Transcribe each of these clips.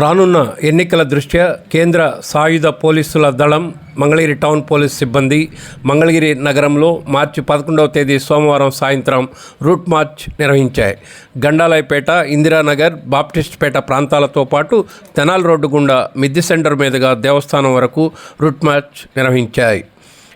రానున్న ఎన్నికల దృష్ట్యా కేంద్ర సాయుధ పోలీసుల దళం మంగళగిరి టౌన్ పోలీస్ సిబ్బంది మంగళగిరి నగరంలో మార్చి పదకొండవ తేదీ సోమవారం సాయంత్రం రూట్ మార్చ్ నిర్వహించాయి. గండాలయపేట ఇందిరానగర్ బాప్టిస్ట్పేట ప్రాంతాలతో పాటు తెనాల్ రోడ్డు గుండా మిద్ది సెంటర్ మీదుగా దేవస్థానం వరకు రూట్ మార్చ్ నిర్వహించాయి.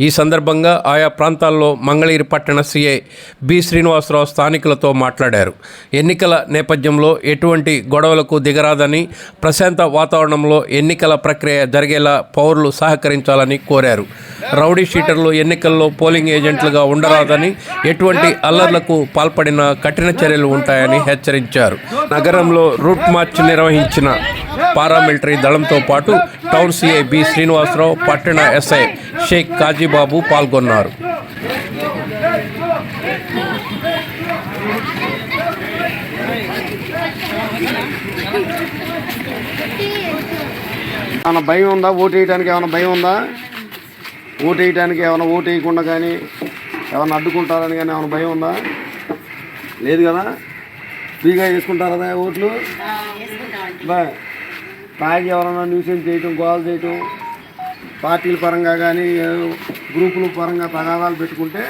ఈ సందర్భంగా ఆయా ప్రాంతాల్లో మంగళగిరి పట్టణ సీఐ బి శ్రీనివాసరావు స్థానికులతో మాట్లాడారు. ఎన్నికల నేపథ్యంలో ఎటువంటి గొడవలకు దిగరాదని ప్రశాంత వాతావరణంలో ఎన్నికల ప్రక్రియ జరిగేలా పౌరులు సహకరించాలని కోరారు. రౌడీ షీటర్లు ఎన్నికల్లో పోలింగ్ ఏజెంట్లుగా ఉండరాదని ఎటువంటి అల్లర్లకు పాల్పడిన కఠిన చర్యలు ఉంటాయని హెచ్చరించారు. నగరంలో రూట్ మార్చ్ నిర్వహించిన పారామిలిటరీ దళంతో పాటు టౌన్ సీఐ బి శ్రీనివాసరావు పట్టణ ఎస్ఐ షేక్ కాజీబాబు పాల్గొన్నారు. ఏమైనా భయం ఉందా? ఓటు వేయడానికి ఏమైనా భయం ఉందా? ఓటు వేయడానికి ఏమైనా ఓటు వేయకుండా కానీ ఏమైనా అడ్డుకుంటారని కానీ ఏమైనా భయం ఉందా? లేదు కదా? ఫ్రీగా వేసుకుంటారా ఓట్లు? బా. తాగి ఎవరైనా న్యూసెన్స్ చేయటం గోల్ చేయటం పార్టీల పరంగా కానీ గ్రూపుల పరంగా తగాదాలు పెట్టుకుంటే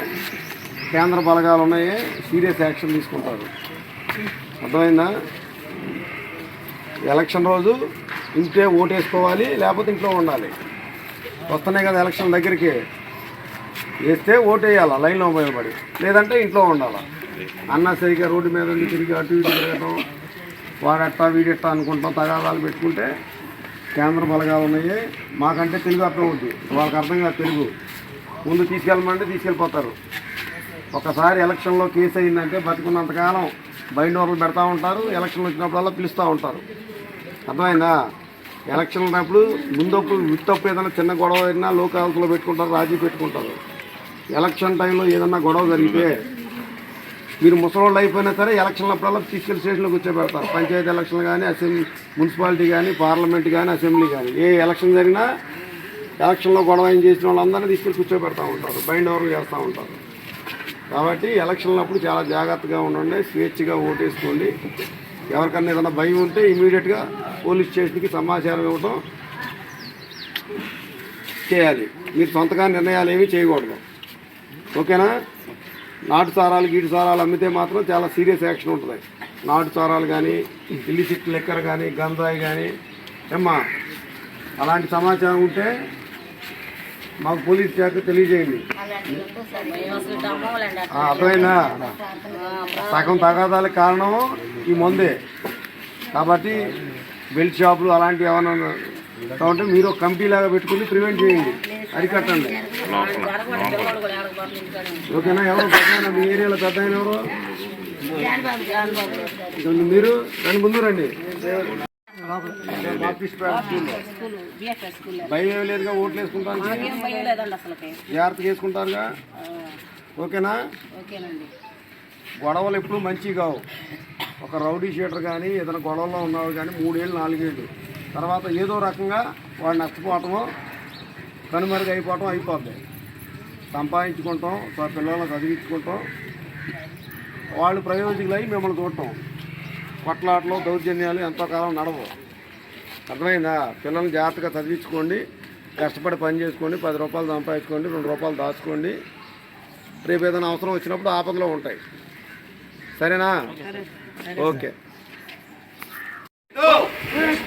కేంద్ర బలగాలు ఉన్నాయి సీరియస్ యాక్షన్ తీసుకుంటారు. అర్థమైందా? ఎలక్షన్ రోజు ఇంటే ఓటేసుకోవాలి లేకపోతే ఇంట్లో ఉండాలి. వస్తున్నాయి కదా ఎలక్షన్ దగ్గరికి. వేస్తే ఓటు వేయాలి లైన్లో ఉపయోగపడి. లేదంటే ఇంట్లో ఉండాలి. అన్న సరిగ్గా రోడ్డు మీద తిరిగి అటు ఇటు తిరగటం వాడట్టా వీడెట్టా అనుకుంటాం తగాదాలు పెట్టుకుంటే కేంద్ర బలగాలు ఉన్నాయి. మాకంటే తెలుగు అర్థం అవుద్ది. వాళ్ళకి అర్థం కాదు తెలుగు. ముందు తీసుకెళ్ళమంటే తీసుకెళ్ళిపోతారు. ఒకసారి ఎలక్షన్లో కేసు అయిందంటే బతుకున్నంతకాలం బయట ఓవర్లు పెడతా ఉంటారు. ఎలక్షన్ వచ్చినప్పుడల్లా పిలుస్తూ ఉంటారు. అర్థమైందా? ఎలక్షన్ ఉన్నప్పుడు ముందప్పుడు విత్తప్పు ఏదైనా చిన్న గొడవ అయినా లోకాలతో పెట్టుకుంటారు రాజీ పెట్టుకుంటారు. ఎలక్షన్ టైంలో ఏదన్నా గొడవ జరిగితే మీరు ముసలోళ్ళు అయిపోయినా సరే ఎలక్షన్లు అప్పుడల్లా తీసుకెళ్ళి స్టేషన్లో కూర్చోబెడతారు పంచాయతీ ఎలక్షన్లు కానీ అసెంబ్లీ మున్సిపాలిటీ కానీ పార్లమెంట్ కానీ అసెంబ్లీ కానీ. ఏ ఎలక్షన్ జరిగినా ఎలక్షన్లో గొడవ ఏం చేసిన వాళ్ళందరినీ తీసుకెళ్ళి కూర్చోబెడతా ఉంటారు. బైండ్ ఓవర్లు చేస్తూ ఉంటారు. కాబట్టి ఎలక్షన్లప్పుడు చాలా జాగ్రత్తగా ఉండండి స్వేచ్ఛగా ఓటేసుకోండి. ఎవరికన్నా ఏదైనా భయం ఉంటే ఇమీడియట్గా పోలీస్ స్టేషన్కి సమాచారం ఇవ్వటం చేయాలి. మీరు సొంతగా నిర్ణయాలు ఏమీ చేయకూడదు. ఓకేనా? నాటు సారాలు గీటు సారాలు అమ్మితే మాత్రం చాలా సీరియస్ యాక్షన్ ఉంటుంది. నాటు సారాలు కానీ ఇల్లిసిట్ లెక్కర్ కానీ గంజాయి కానీ ఏమ్మా అలాంటి సమాచారం ఉంటే మాకు పోలీస్ శాఖ తెలియజేయండి. అర్థమైనా సగం తగాదాలకు కారణం ఈ మందే. కాబట్టి బెల్ట్ షాపులు అలాంటివి ఏమైనా ఉంటే మీరు ఒక కంపెనీ లాగా పెట్టుకుని ప్రివెంట్ చేయండి. అరికట్టండి. ఓకేనా? ఎవరు పెద్ద మీ ఏరియాలో పెద్ద ఆయన ఎవరు? మీరు దాని ముందు రండి. భయం లేదుగా ఓట్లు వేసుకుంటాను జాగ్రత్తగా వేసుకుంటారుగా? ఓకేనా? గొడవలు ఎప్పుడు మంచివి కావు. ఒక రౌడీ షీటర్ కానీ ఏదైనా గొడవల్లో ఉన్నాడు కానీ మూడేళ్ళు నాలుగేళ్ళు. తర్వాత ఏదో రకంగా వాడు నష్టపోవటమో కనుమరుగు అయిపోవటం అయిపోద్ది. సంపాదించుకుంటాం పిల్లలను చదివించుకుంటాం. వాళ్ళు ప్రయోజకులై మిమ్మల్ని చూడటం. కొట్లాటలు దౌర్జన్యాలు ఎంతో కాలం నడవు. అర్థమైందా? పిల్లల్ని జాగ్రత్తగా చదివించుకోండి కష్టపడి పని చేసుకోండి పది రూపాయలు సంపాదించుకోండి రెండు రూపాయలు దాచుకోండి. రేపు ఏదైనా అవసరం వచ్చినప్పుడు ఆపదలో ఉంటాయి. సరేనా? ఓకే. एक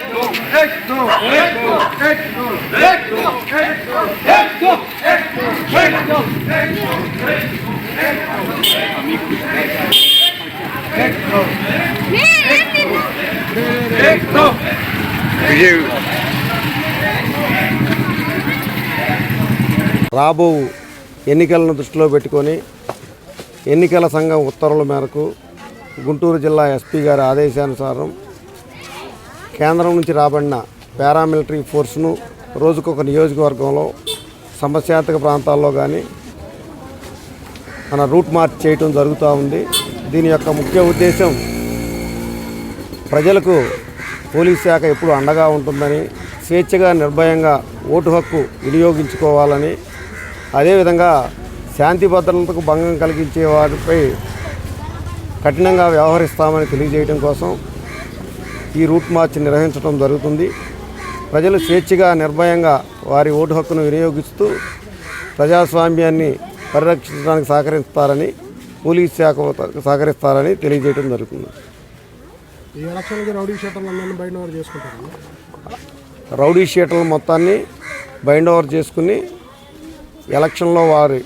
రాబో ఎన్నికలను దృష్టిలో పెట్టుకొని ఎన్నికల సంఘం ఉత్తర్వుల మేరకు గుంటూరు జిల్లా ఎస్పీ గారి ఆదేశానుసారం కేంద్రం నుంచి రాబడిన పారామిలిటరీ ఫోర్స్ను రోజుకొక నియోజకవర్గంలో సమస్యాత్మక ప్రాంతాల్లో కానీ మన రూట్ మార్చ్ చేయటం జరుగుతూ ఉంది. దీని యొక్క ముఖ్య ఉద్దేశం ప్రజలకు పోలీస్ శాఖ ఎప్పుడు అండగా ఉంటుందని స్వేచ్ఛగా నిర్భయంగా ఓటు హక్కు వినియోగించుకోవాలని అదేవిధంగా శాంతి భద్రతలకు భంగం కలిగించే వారిపై కఠినంగా వ్యవహరిస్తామని తెలియజేయడం కోసం ఈ రూట్ మార్చ్ నిర్వహించడం జరుగుతుంది. ప్రజలు స్వేచ్ఛగా నిర్భయంగా వారి ఓటు హక్కును వినియోగిస్తూ ప్రజాస్వామ్యాన్ని పరిరక్షించడానికి సహకరిస్తారని పోలీస్ శాఖ సహకరిస్తారని తెలియజేయడం జరుగుతుంది. ఈ ఎలక్షన్కి రౌడీ షీటర్లు చేసుకుంటారు? రౌడీ షీటర్ల మొత్తాన్ని బైండ్ ఓవర్ చేసుకుని ఎలక్షన్లో వారి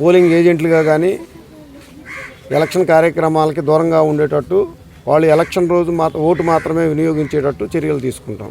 పోలింగ్ ఏజెంట్లుగా కానీ ఎలక్షన్ కార్యక్రమాలకి దూరంగా ఉండేటట్టు వాళ్ళు ఎలక్షన్ రోజు మాత్రం ఓటు మాత్రమే వినియోగించేటట్టు చర్యలు తీసుకుంటాం.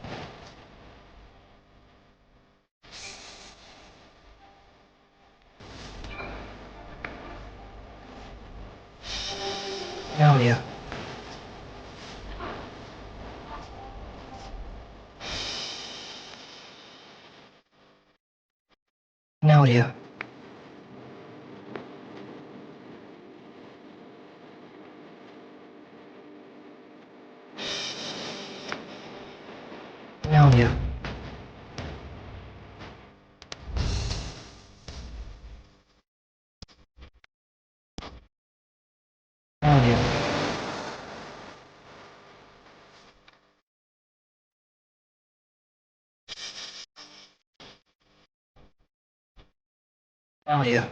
道理的。没有。Oh, yeah.